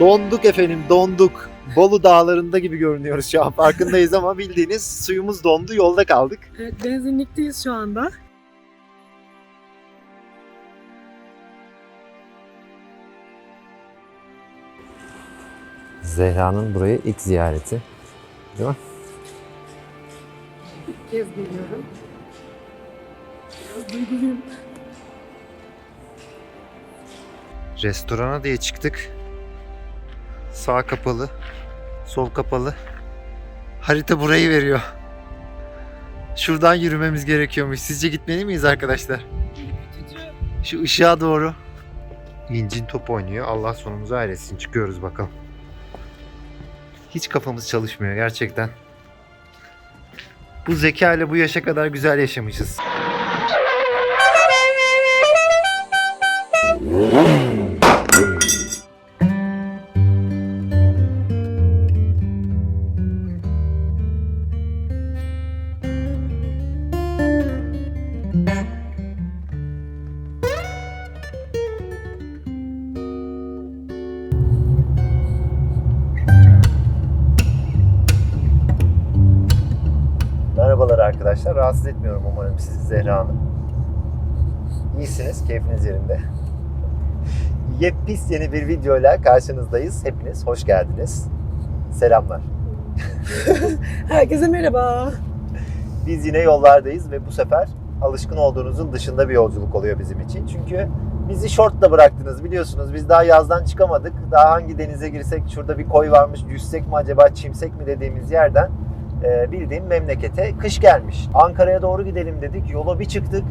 Donduk efendim donduk. Bolu dağlarında gibi görünüyoruz şu an farkındayız ama bildiğiniz suyumuz dondu yolda kaldık. Evet, benzinlikteyiz şu anda. Zehra'nın burayı ilk ziyareti. Değil mi? İlk kez geliyorum. Biraz duyguluyum. Restorana diye çıktık. Sağ kapalı, sol kapalı. Harita burayı veriyor. Şuradan yürümemiz gerekiyormuş. Sizce gitmeli miyiz arkadaşlar? Şu ışığa doğru. İncin top oynuyor. Allah sonumuzu ailesin. Çıkıyoruz bakalım. Hiç kafamız çalışmıyor gerçekten. Bu zeka ile bu yaşa kadar güzel yaşamışız. Rahatsız etmiyorum umarım sizi Zehra Hanım. İyisiniz, keyfiniz yerinde. Yepis yeni bir videoyla karşınızdayız. Hepiniz hoş geldiniz. Selamlar. Herkese merhaba. Biz yine yollardayız ve bu sefer alışkın olduğunuzun dışında bir yolculuk oluyor bizim için. Çünkü bizi şortla bıraktınız biliyorsunuz. Biz daha yazdan çıkamadık. Daha hangi denize girsek, şurada bir koy varmış, yüzsek mi acaba, çimsek mi dediğimiz yerden e, bildiğim memlekete kış gelmiş. Ankara'ya doğru gidelim dedik. Yola bir çıktık.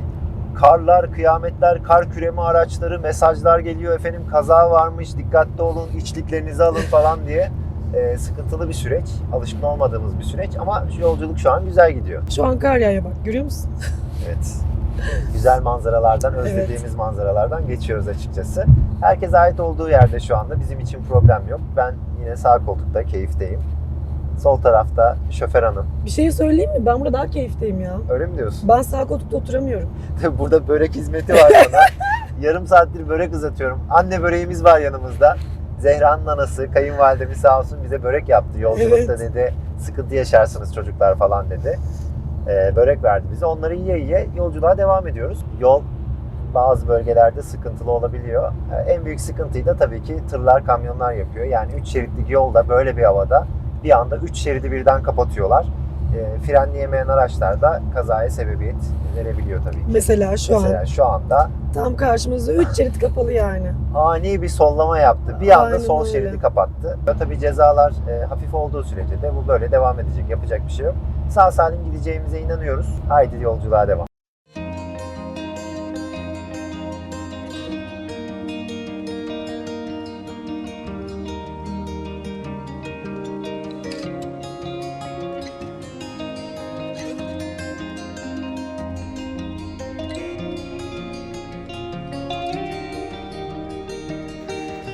Karlar, kıyametler, kar küreme araçları, mesajlar geliyor efendim kaza varmış, dikkatli olun, içliklerinizi alın falan diye. E, sıkıntılı bir süreç, alışkın olmadığımız bir süreç ama şu yolculuk şu an güzel gidiyor. Şu an kar yağıyor bak görüyor musun? Evet. Güzel manzaralardan, Evet. özlediğimiz manzaralardan geçiyoruz açıkçası. Herkes ait olduğu yerde şu anda. Bizim için problem yok. Ben yine sağ koltukta, keyif,teyim. Sol tarafta şoför hanım. Bir şey söyleyeyim mi? Ben burada daha keyifliyim ya. Öyle mi diyorsun? Ben sağ koltukta oturamıyorum. Tabii burada börek hizmeti var bana. Yarım saattir börek uzatıyorum. Anne böreğimiz var yanımızda. Zehra'nın anası, kayınvalidemiz sağ olsun bize börek yaptı. Yolculukta Evet. dedi sıkıntı yaşarsınız çocuklar falan dedi. Ee, börek verdi bize. Onları yiye yiye yolculuğa devam ediyoruz. Yol bazı bölgelerde sıkıntılı olabiliyor. Ee, en büyük sıkıntıyı da tabii ki tırlar, kamyonlar yapıyor. Yani 3 şeritlik yolda böyle bir havada bir anda 3 şeridi birden kapatıyorlar. Ee, frenleyemeyen araçlar da kazaya sebebiyet verebiliyor tabii ki. Mesela şu Mesela an şu anda tam karşımızda 3 şerit kapalı yani. ani bir sollama yaptı. Bir anda Aynen sol öyle. şeridi kapattı. Ve tabii cezalar e, hafif olduğu sürece de bu böyle devam edecek. Yapacak bir şey yok. Sağ salim gideceğimize inanıyoruz. Haydi yolculuğa devam.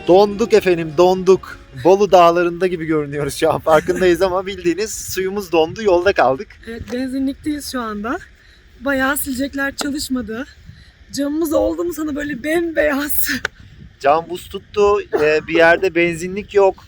Donduk efendim donduk. Bolu dağlarında gibi görünüyoruz şu an farkındayız ama bildiğiniz suyumuz dondu yolda kaldık. Evet benzinlikteyiz şu anda. Bayağı silecekler çalışmadı. Camımız oldu mu sana böyle bembeyaz. Cam buz tuttu Ee, bir yerde benzinlik yok.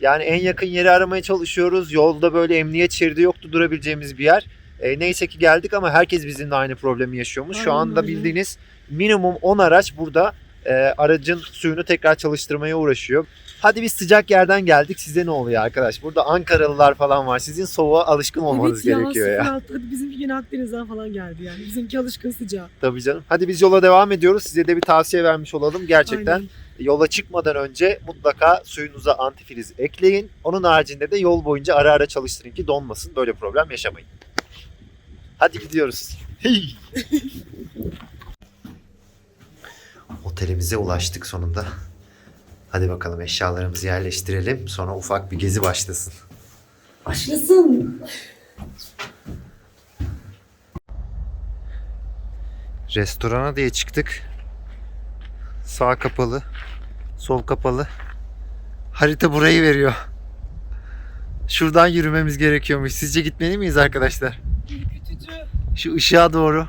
Yani en yakın yeri aramaya çalışıyoruz. Yolda böyle emniyet şeridi yoktu durabileceğimiz bir yer. Ee, neyse ki geldik ama herkes bizimle aynı problemi yaşıyormuş. Şu Aynen anda öyle. bildiğiniz minimum 10 araç burada e, aracın suyunu tekrar çalıştırmaya uğraşıyor. Hadi biz sıcak yerden geldik. Size ne oluyor arkadaş? Burada Ankaralılar falan var. Sizin soğuğa alışkın olmanız evet gerekiyor ya. ya. Hadi bizimki yine Akdeniz'den falan geldi yani. Bizimki alışkın sıcağı. Tabii canım. Hadi biz yola devam ediyoruz. Size de bir tavsiye vermiş olalım. Gerçekten Aynen. yola çıkmadan önce mutlaka suyunuza antifriz ekleyin. Onun haricinde de yol boyunca ara ara çalıştırın ki donmasın. Böyle problem yaşamayın. Hadi gidiyoruz. Otelimize ulaştık sonunda. Hadi bakalım eşyalarımızı yerleştirelim. Sonra ufak bir gezi başlasın. Başlasın. Restorana diye çıktık. Sağ kapalı, sol kapalı. Harita burayı veriyor. Şuradan yürümemiz gerekiyormuş. Sizce gitmeli miyiz arkadaşlar? Ürkütücü. Şu ışığa doğru.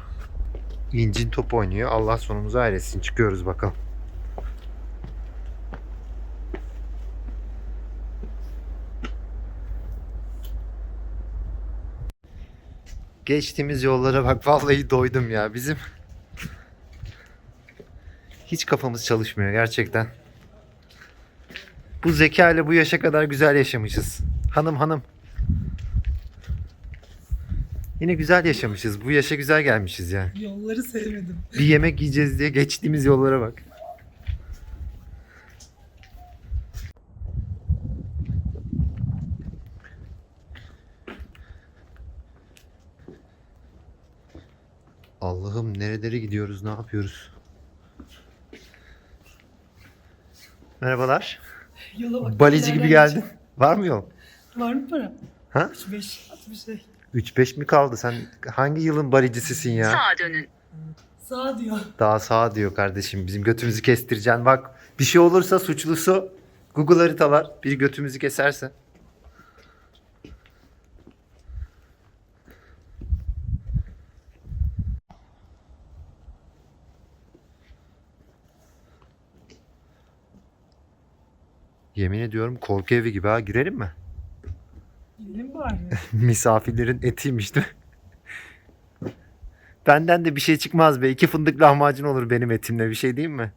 İncin top oynuyor. Allah sonumuzu ailesin. Çıkıyoruz bakalım. Geçtiğimiz yollara bak vallahi doydum ya bizim. Hiç kafamız çalışmıyor gerçekten. Bu zeka ile bu yaşa kadar güzel yaşamışız. Hanım hanım Yine güzel yaşamışız. Bu yaşa güzel gelmişiz yani. Yolları sevmedim. Bir yemek yiyeceğiz diye geçtiğimiz yollara bak. Allah'ım nerelere gidiyoruz, ne yapıyoruz? Merhabalar. Yola bak. Balici gibi geldin. Var mı yol? Var mı para? Ha? 35, 60 şey. 3-5 mi kaldı? Sen hangi yılın balicisisin ya? Sağa dönün. Sağ diyor. Daha sağ diyor kardeşim. Bizim götümüzü kestireceksin. Bak bir şey olursa suçlusu Google haritalar. Bir götümüzü keserse. Yemin ediyorum korku evi gibi ha girelim mi? Gidelim bari. Misafirlerin etiymiş değil mi? Benden de bir şey çıkmaz be. İki fındık lahmacun olur benim etimle bir şey değil mi?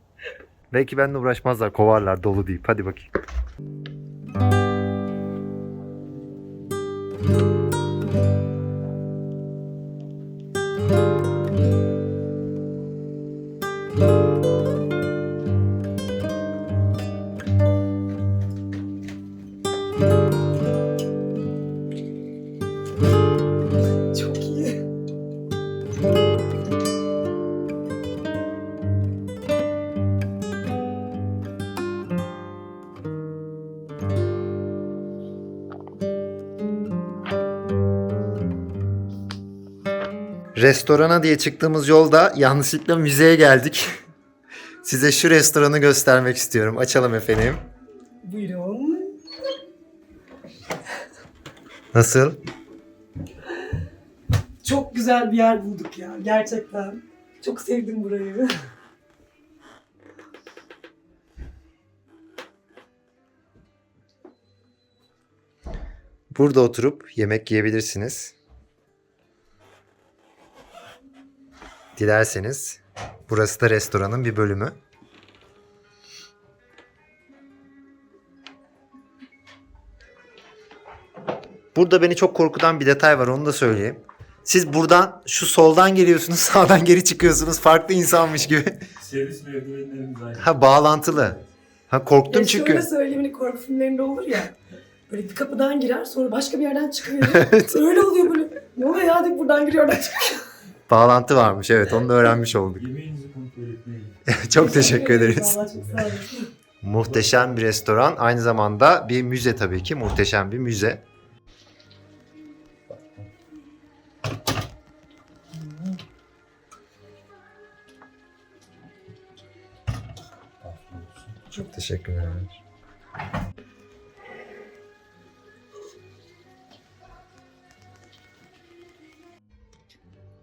Belki benimle uğraşmazlar kovarlar dolu deyip. Hadi bakayım. Restorana diye çıktığımız yolda yanlışlıkla müzeye geldik. Size şu restoranı göstermek istiyorum. Açalım efendim. Buyurun. Nasıl? Çok güzel bir yer bulduk ya. Gerçekten. Çok sevdim burayı. Burada oturup yemek yiyebilirsiniz. Dilerseniz burası da restoranın bir bölümü. Burada beni çok korkutan bir detay var onu da söyleyeyim. Siz buradan şu soldan geliyorsunuz sağdan geri çıkıyorsunuz farklı insanmış gibi. Servis merdivenlerimiz aynı. Ha bağlantılı. Ha korktum Ya çünkü. Şöyle söyleyeyim hani korku filmlerinde olur ya. Böyle bir kapıdan girer sonra başka bir yerden çıkıyor. Öyle oluyor böyle. Ne oluyor ya deyip buradan giriyor oradan çıkıyor. Bağlantı varmış evet onu da öğrenmiş olduk. Yemeğinizi kontrol etmeyin. çok teşekkür ederiz. Vallahi çok sağ olun. Muhteşem bir restoran. Aynı zamanda bir müze tabii ki. Muhteşem bir müze. Çok teşekkür ederim.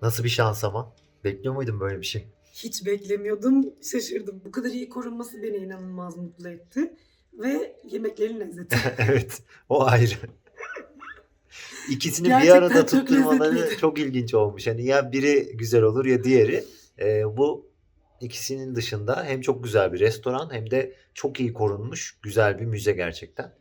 Nasıl bir şans ama? Bekliyor muydun böyle bir şey? Hiç beklemiyordum. Şaşırdım. Bu kadar iyi korunması beni inanılmaz mutlu etti. Ve yemeklerin lezzeti. evet. O ayrı. İkisini bir Gerçekten arada çok tutturmaları lezzetliydi. çok ilginç olmuş. Hani ya biri güzel olur ya diğeri. Ee, bu ikisinin dışında hem çok güzel bir restoran hem de çok iyi korunmuş güzel bir müze gerçekten.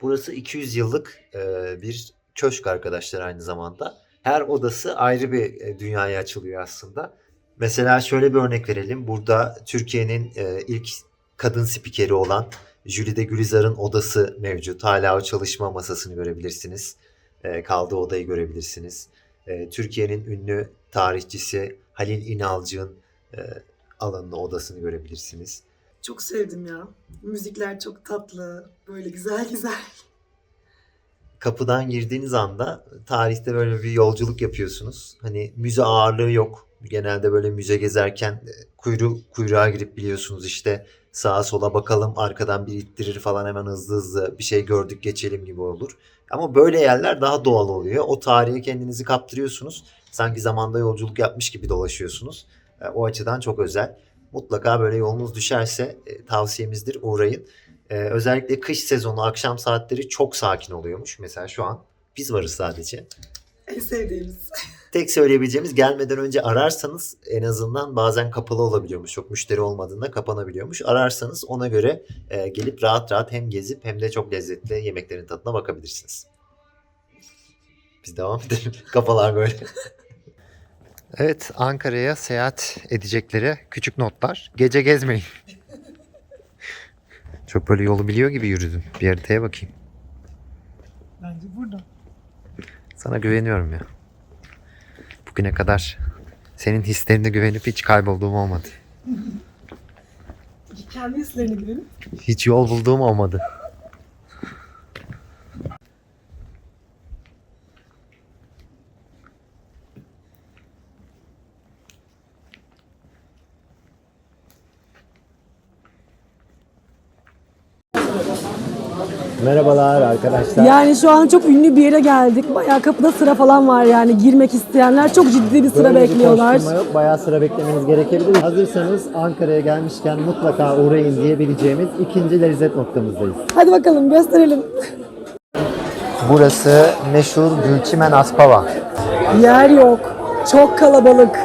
Burası 200 yıllık e, bir köşk arkadaşlar aynı zamanda. Her odası ayrı bir e, dünyaya açılıyor aslında. Mesela şöyle bir örnek verelim. Burada Türkiye'nin e, ilk kadın spikeri olan Jülide Gülizar'ın odası mevcut. Hala o çalışma masasını görebilirsiniz. E, kaldığı odayı görebilirsiniz. Türkiye'nin ünlü tarihçisi Halil İnalcık'ın e, alanını, odasını görebilirsiniz. Çok sevdim ya. Müzikler çok tatlı. Böyle güzel güzel. Kapıdan girdiğiniz anda tarihte böyle bir yolculuk yapıyorsunuz. Hani müze ağırlığı yok. Genelde böyle müze gezerken e, kuyru, kuyruğa girip biliyorsunuz işte sağa sola bakalım arkadan bir ittirir falan hemen hızlı hızlı bir şey gördük geçelim gibi olur. Ama böyle yerler daha doğal oluyor. O tarihe kendinizi kaptırıyorsunuz. Sanki zamanda yolculuk yapmış gibi dolaşıyorsunuz. E, O açıdan çok özel. Mutlaka böyle yolunuz düşerse e, tavsiyemizdir uğrayın. E, özellikle kış sezonu akşam saatleri çok sakin oluyormuş. Mesela şu an biz varız sadece. En sevdiğimiz. Tek söyleyebileceğimiz gelmeden önce ararsanız en azından bazen kapalı olabiliyormuş. Çok müşteri olmadığında kapanabiliyormuş. Ararsanız ona göre e, gelip rahat rahat hem gezip hem de çok lezzetli yemeklerin tadına bakabilirsiniz. Biz devam edelim. Kafalar böyle. Evet Ankara'ya seyahat edecekleri küçük notlar. Gece gezmeyin. Çok böyle yolu biliyor gibi yürüdün. Bir haritaya bakayım. Bence burada. Sana güveniyorum ya. Bugüne kadar senin hislerine güvenip hiç kaybolduğum olmadı. Kendi hislerine güvenip. Hiç yol bulduğum olmadı. Merhabalar arkadaşlar. Yani şu an çok ünlü bir yere geldik. Bayağı kapıda sıra falan var yani girmek isteyenler çok ciddi bir sıra Böyle bekliyorlar. yok. Bayağı sıra beklemeniz gerekebilir. Hazırsanız Ankara'ya gelmişken mutlaka uğrayın diyebileceğimiz ikinci lezzet noktamızdayız. Hadi bakalım gösterelim. Burası meşhur Gülçimen Aspava. Yer yok. Çok kalabalık.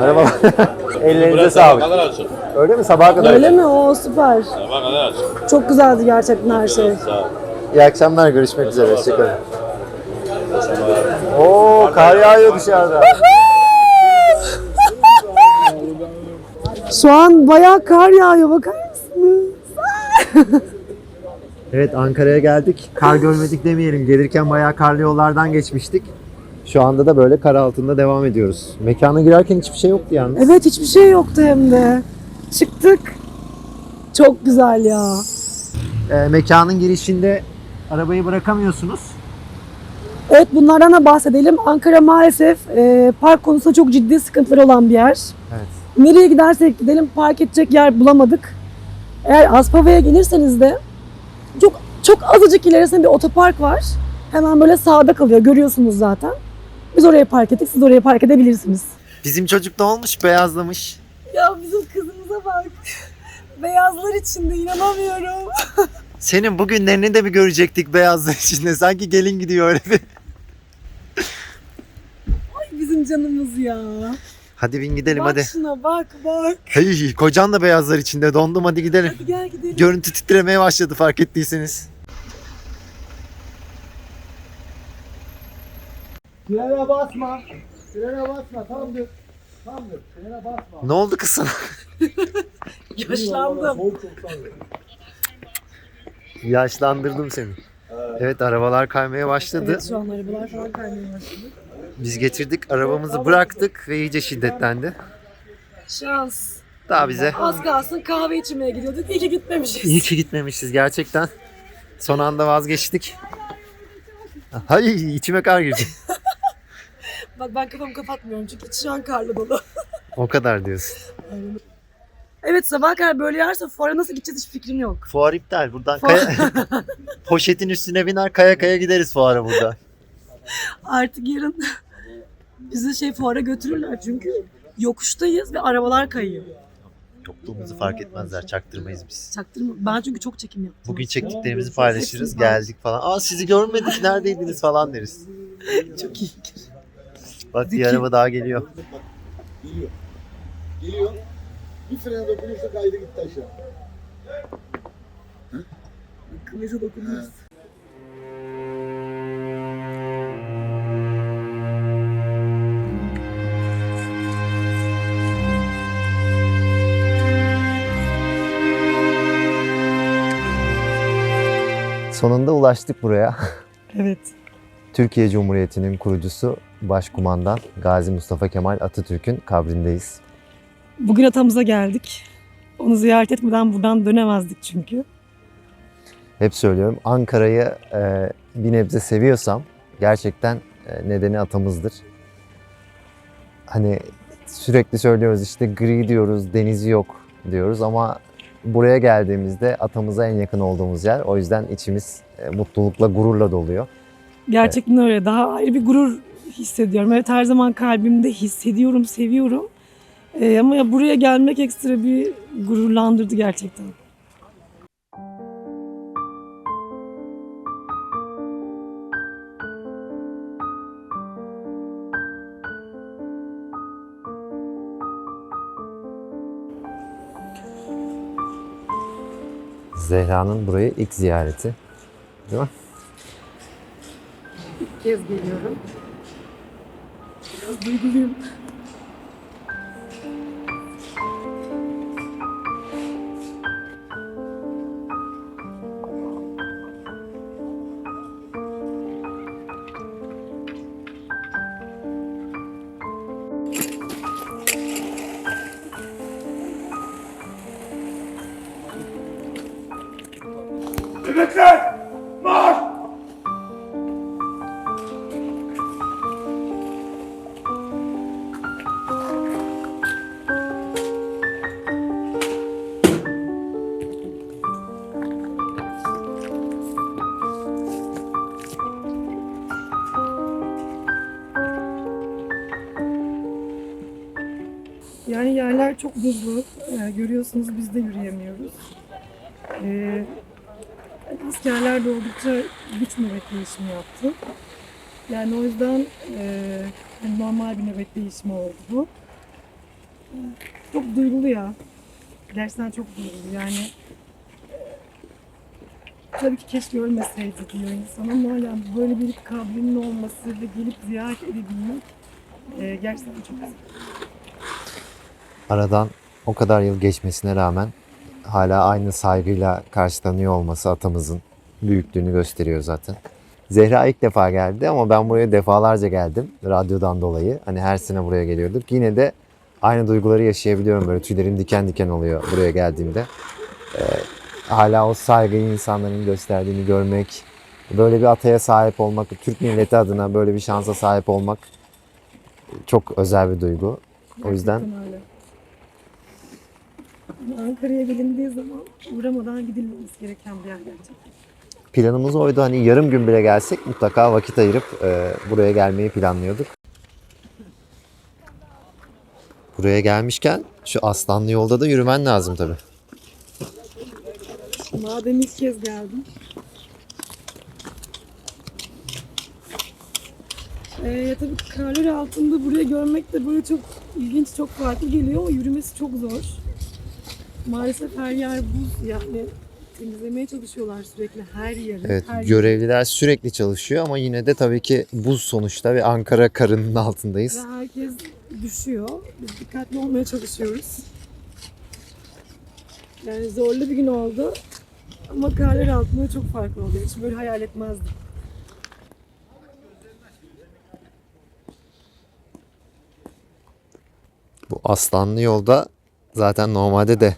Merhaba. Ellerinize sağlık. kadar açık. Öyle mi? Sabaha kadar. Öyle mi? O süper. Sabah kadar açık. Çok güzeldi gerçekten her şey. Sağ ol. İyi akşamlar. Görüşmek üzere. Hoşçakalın. Oo kar yağıyor dışarıda. Şu an bayağı kar yağıyor bakar mısınız? Evet Ankara'ya geldik. Kar görmedik demeyelim. Gelirken bayağı karlı yollardan geçmiştik. Şu anda da böyle kar altında devam ediyoruz. Mekana girerken hiçbir şey yoktu yalnız. Evet hiçbir şey yoktu hem de. Çıktık. Çok güzel ya. Ee, mekanın girişinde arabayı bırakamıyorsunuz. Evet bunlardan da bahsedelim. Ankara maalesef e, park konusunda çok ciddi sıkıntıları olan bir yer. Evet. Nereye gidersek gidelim park edecek yer bulamadık. Eğer Aspava'ya gelirseniz de çok çok azıcık ilerisinde bir otopark var. Hemen böyle sağda kalıyor. Görüyorsunuz zaten. Biz oraya park ettik. Siz oraya park edebilirsiniz. Bizim çocuk da olmuş beyazlamış. Ya bizim kızımıza bak. Beyazlar içinde inanamıyorum. Senin bugünlerini de mi görecektik beyazlar içinde? Sanki gelin gidiyor öyle bir. Bizim canımız ya. Hadi bin gidelim bak hadi. şuna bak bak. Hey, kocan da beyazlar içinde dondum hadi gidelim. Hadi gel gidelim. Görüntü titremeye başladı fark ettiyseniz. Frene basma. Frene basma. Tam dur. Tam dur. Frene basma. Ne oldu kız sana? Yaşlandım. Soğuk çok sandım. Yaşlandırdım seni. Evet arabalar kaymaya başladı. Evet şu an arabalar falan kaymaya başladı. Biz getirdik arabamızı bıraktık ve iyice şiddetlendi. Şans. Daha bize Az kalsın kahve içmeye gidiyorduk. İyi ki gitmemişiz. iyi ki gitmemişiz gerçekten. Son anda vazgeçtik. Hay içime kar girdi. Bak ben kafamı kapatmıyorum çünkü şu an karlı dolu. O kadar diyorsun. Evet sabah kadar böyle yerse fuara nasıl gideceğiz hiç fikrim yok. Fuar iptal. Buradan Fuar- kaya... poşetin üstüne biner kaya kaya gideriz fuara burada. Artık yarın bizi şey fuara götürürler çünkü yokuştayız ve arabalar kayıyor. Yokluğumuzu fark etmezler çaktırmayız biz. Çaktırma. Ben çünkü çok çekim yaptım. Bugün çektiklerimizi paylaşırız. Geldik falan. Aa sizi görmedik neredeydiniz falan deriz. çok iyi. Bak bir araba daha geliyor. Geliyor. Geliyor. Bir frene dokunursa kaydı gitti aşağı. Kılıca dokunuyoruz. Sonunda ulaştık buraya. Evet. Türkiye Cumhuriyeti'nin kurucusu Başkumandan Gazi Mustafa Kemal Atatürk'ün kabrindeyiz. Bugün atamıza geldik. Onu ziyaret etmeden buradan dönemezdik çünkü. Hep söylüyorum Ankara'yı e, bir nebze seviyorsam gerçekten e, nedeni atamızdır. Hani sürekli söylüyoruz işte gri diyoruz, denizi yok diyoruz ama buraya geldiğimizde atamıza en yakın olduğumuz yer. O yüzden içimiz e, mutlulukla, gururla doluyor. Gerçekten öyle. Daha ayrı bir gurur hissediyorum. Evet her zaman kalbimde hissediyorum, seviyorum. Ee, ama ya buraya gelmek ekstra bir gururlandırdı gerçekten. Zehra'nın burayı ilk ziyareti. Değil mi? İlk kez geliyorum. Biraz duyguluyum. Buzlu. Ee, görüyorsunuz biz de yürüyemiyoruz. Ee, askerler de oldukça güç nöbet değişimi yaptı. Yani o yüzden e, hani normal bir nöbet değişimi oldu bu. Çok duygulu ya. Gerçekten çok duygulu. Yani e, tabii ki keşke ölmeseydi diyor insan ama yani böyle bir kabrinin olması ve gelip ziyaret edebilmek e, gerçekten çok güzel. Aradan o kadar yıl geçmesine rağmen hala aynı saygıyla karşılanıyor olması atamızın büyüklüğünü gösteriyor zaten. Zehra ilk defa geldi ama ben buraya defalarca geldim radyodan dolayı. Hani her sene buraya geliyorduk. Yine de aynı duyguları yaşayabiliyorum böyle tüylerim diken diken oluyor buraya geldiğimde. Ee, hala o saygıyı insanların gösterdiğini görmek, böyle bir ataya sahip olmak, Türk milleti adına böyle bir şansa sahip olmak çok özel bir duygu. O yüzden Ankara'ya gelindiği zaman uğramadan gidilmemesi gereken bir yer gerçekten. Planımız oydu hani yarım gün bile gelsek mutlaka vakit ayırıp e, buraya gelmeyi planlıyorduk. Buraya gelmişken şu Aslanlı yolda da yürümen lazım tabi. Madem ilk kez geldim. Ee, tabii karlar altında buraya görmek de böyle çok ilginç, çok farklı geliyor yürümesi çok zor. Maalesef her yer buz yani temizlemeye çalışıyorlar sürekli her yeri. Evet her görevliler sürekli çalışıyor ama yine de tabii ki buz sonuçta ve Ankara karının altındayız. Ve herkes düşüyor. Biz dikkatli olmaya çalışıyoruz. Yani zorlu bir gün oldu. Ama karlar altında çok farklı oluyor. Hiç böyle hayal etmezdim. Bu Aslanlı yolda zaten normalde de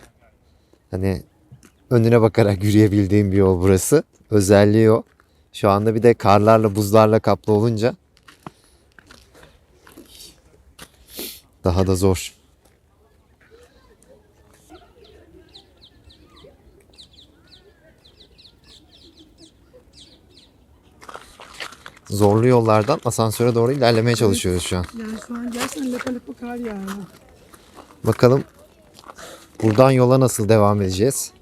hani önüne bakarak yürüyebildiğim bir yol burası. Özelliği o. Şu anda bir de karlarla buzlarla kaplı olunca daha da zor. Zorlu yollardan asansöre doğru ilerlemeye çalışıyoruz şu an. Yani şu an gerçekten lapa lapa kar yağıyor. Bakalım buradan yola nasıl devam edeceğiz?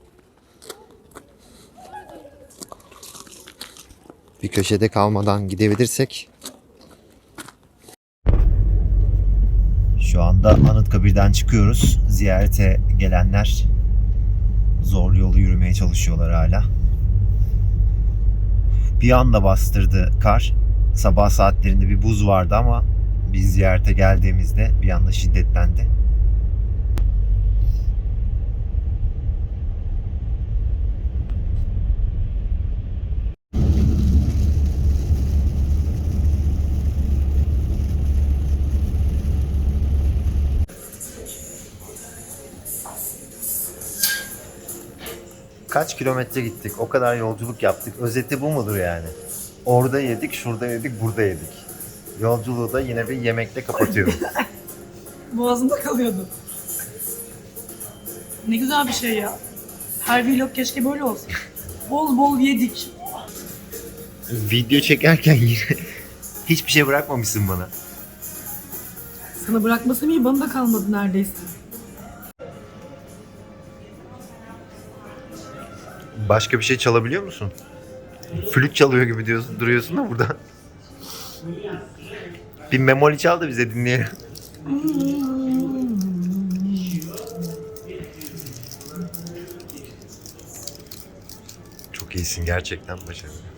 Bir köşede kalmadan gidebilirsek. Şu anda Anıtkabir'den çıkıyoruz. Ziyarete gelenler zor yolu yürümeye çalışıyorlar hala. Bir anda bastırdı kar. Sabah saatlerinde bir buz vardı ama biz ziyarete geldiğimizde bir anda şiddetlendi. Kaç kilometre gittik, o kadar yolculuk yaptık. Özeti bu mudur yani? Orada yedik, şurada yedik, burada yedik. Yolculuğu da yine bir yemekle kapatıyorum. Boğazımda kalıyordu. Ne güzel bir şey ya. Her vlog keşke böyle olsun. Bol bol yedik. Video çekerken yine hiçbir şey bırakmamışsın bana. Sana bırakmasam iyi bana da kalmadı neredeyse. Başka bir şey çalabiliyor musun? Flüt çalıyor gibi diyorsun, duruyorsun da burada. Bir memoli çal da bize dinleyelim. Çok iyisin gerçekten başarılı.